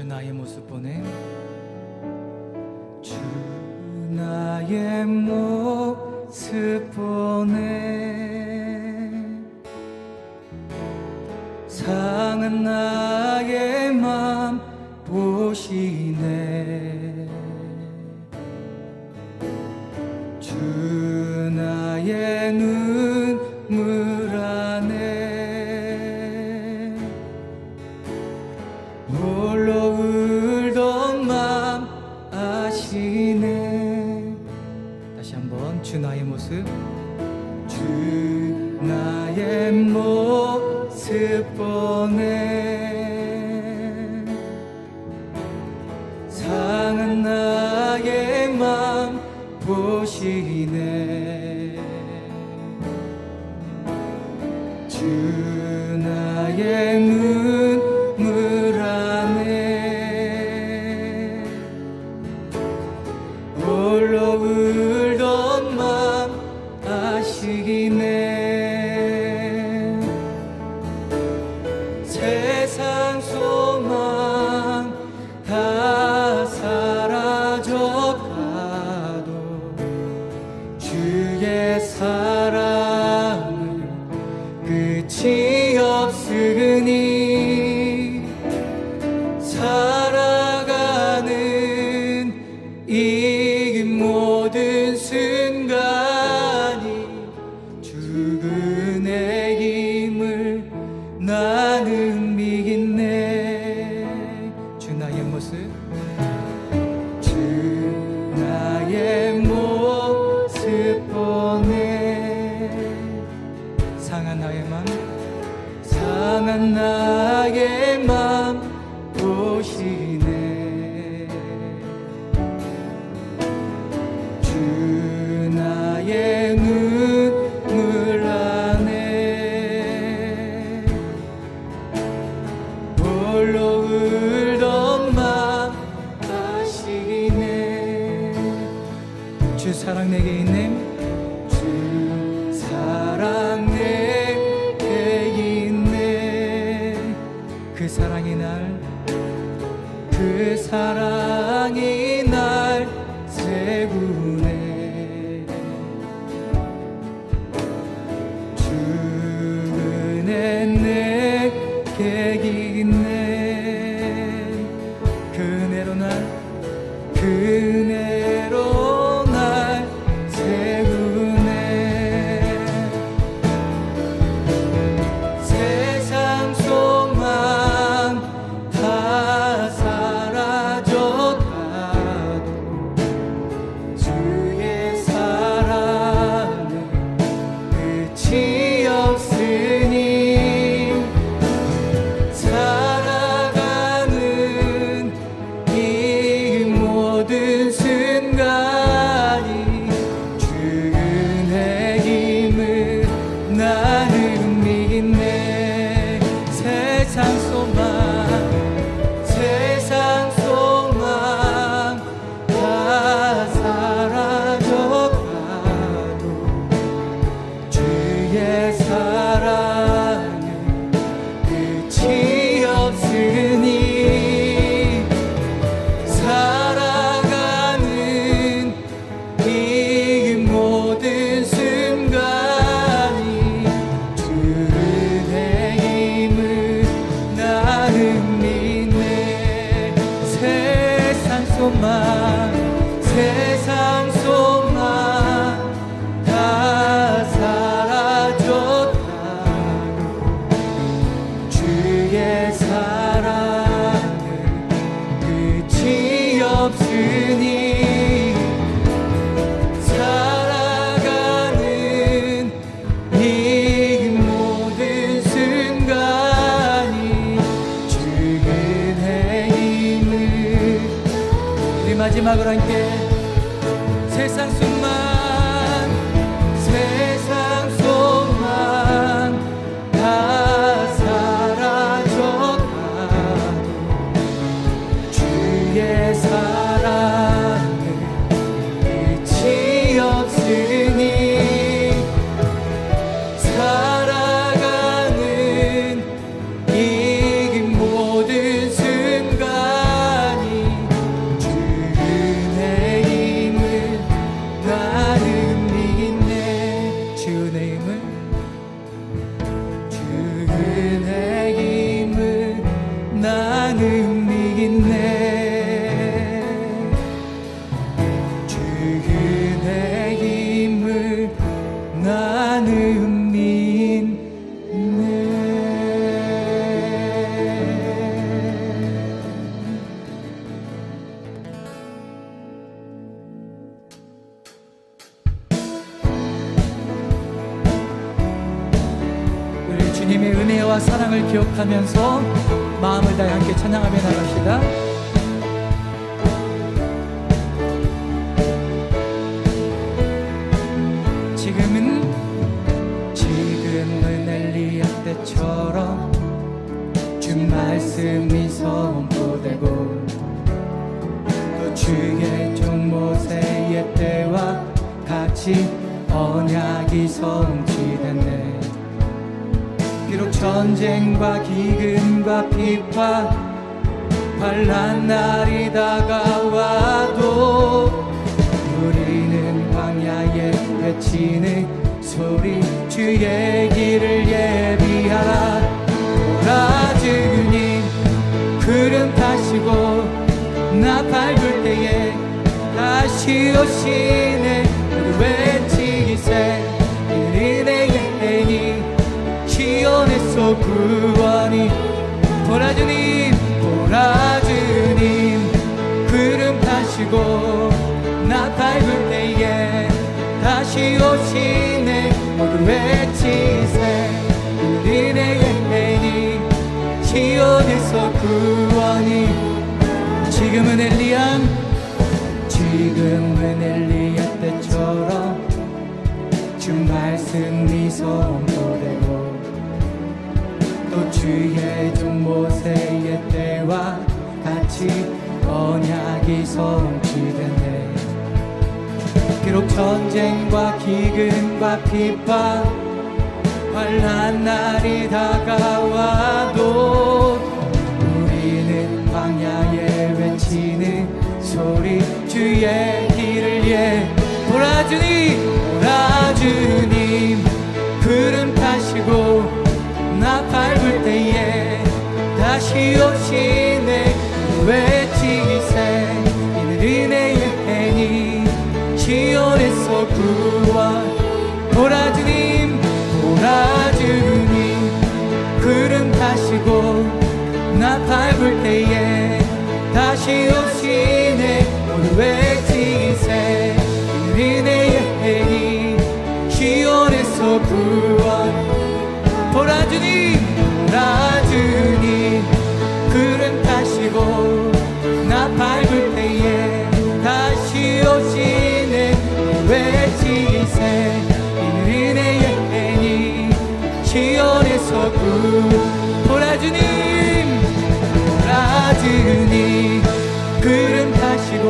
주 나의 모습 보내 주 나의 모습 보내 상은 나의 맘 보시네. 주 나의 눈물 홀로 울던 맘 아시네 주 사랑 내게 있네 주 사랑 내게 있네. 그 사랑이 날 그 사랑 sanso 때처럼 주 말씀이 선포되고 또 주의 종 모세의 때와 같이 언약이 성취됐네. 비록 전쟁과 기근과 비판 환란 날이 다가와도 우리는 광야에 외치는 소리 주의 길을 예비하라. 주님 구름 타시고 나 밟을 때에 다시 오시네. 외치기세 이른의 예니 시온에서 구원이. 보라 주님 보라 주님. 구름 타시고 나 밟을 때에 다시 오시네 모두 외치세 우리의 예니 시온에서 구원이 지금은 엘리야 지금은 엘리야 때처럼 주 말씀 이 선포되고 또 주의 종 모세의 때와 같이 언약이 성취됐네 비록 전쟁과 기근과 비판 환란 날이 다가와도 우리는 광야에 외치는 소리 주의 길을 예 보라 주님 보라 주님 구름 타시고 나 밟을 때에 다시 오시 오시네 외치세 이는 은혜의 해니 시온에서 구 보라 주님 보라 주님 구름 타시고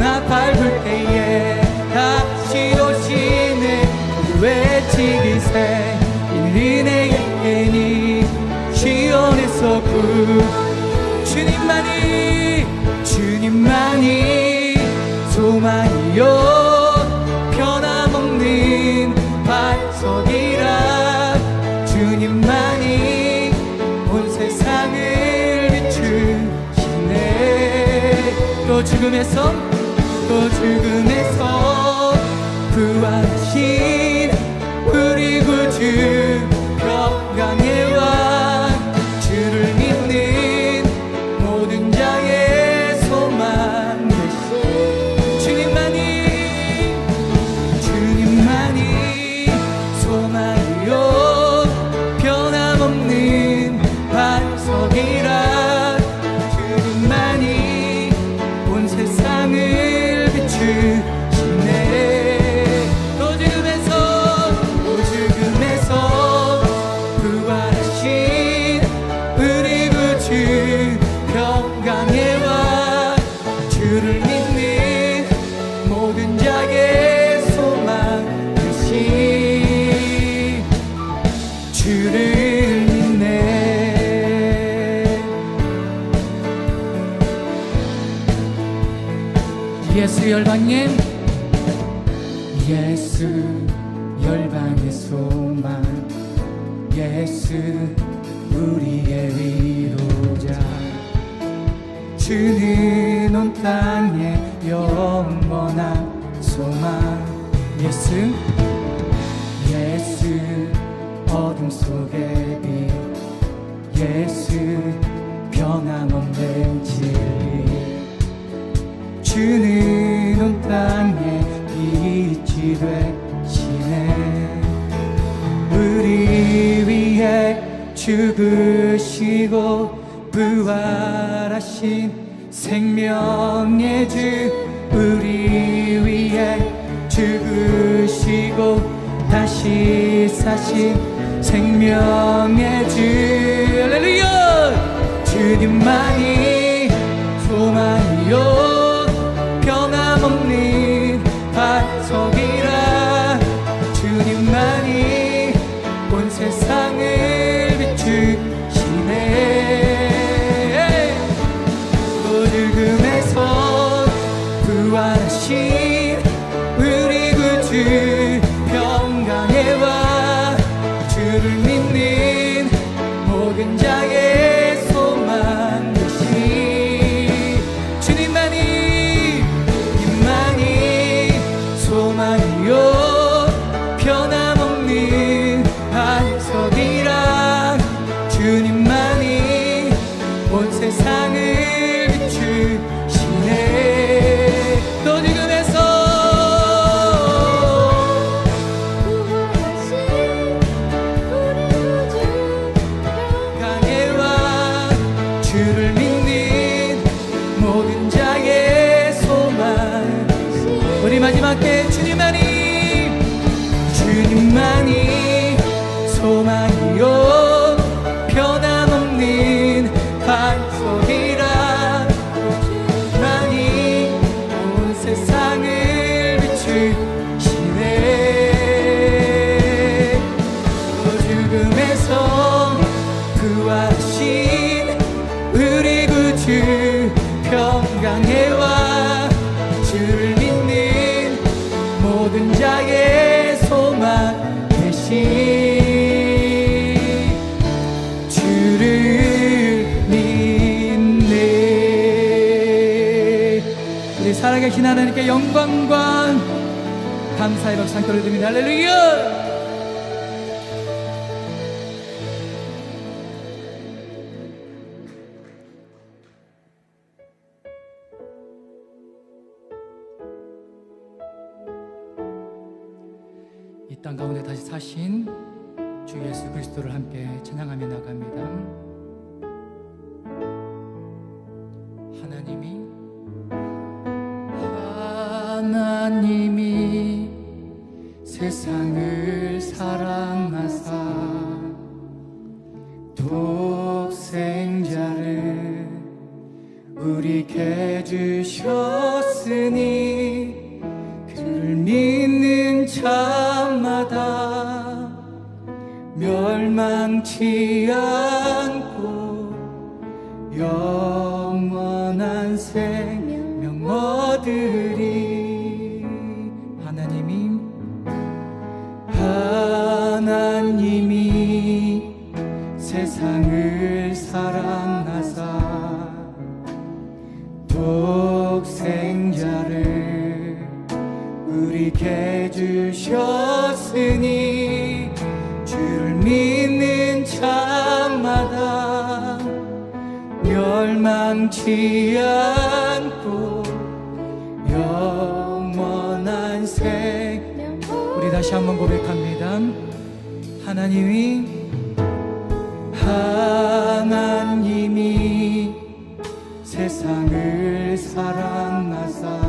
나 밟을 때에 다시 외치기세 이는 은혜의 해니 시온에서 구 주님만이 주님만이 소망이요. 변함없는 반석이라 주님만이 온 세상을 비추시네. 또 죽음에서 또 죽음에서 부활하신 우리 구주 소망 예수 우리의 위로자. 주는 온 땅의 영원한 소망. 예수 예수 어둠 속의 빛. 예수 변함없는 진리. 주는 온 땅에 빛이 되 죽으시고 부활하신 생명의 주 우리 위해 죽으시고 다시 사신 생명의 주. 할렐루야! 주님만이 que te 계신 하나님께 영광과 감사의 박수 함께 드립니다 할렐루야 이땅 가운데 다시 사신 주 예수 그리스도를 함께 찬양하며 나갑니다. 아들이 하나님이 하나님이 세상을 사랑하사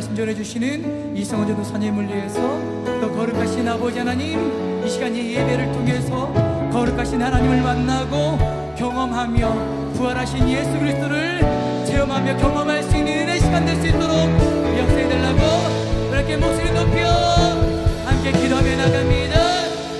말씀 전해주시는 이성원 전도 사님을 위해서 또 거룩하신 아버지 하나님 이 시간 이 예배를 통해서 거룩하신 하나님을 만나고 경험하며 부활하신 예수 그리스도를 체험하며 경험할 수 있는 은혜 시간 될 수 있도록 역사해 달라고 그렇게 목소리 높여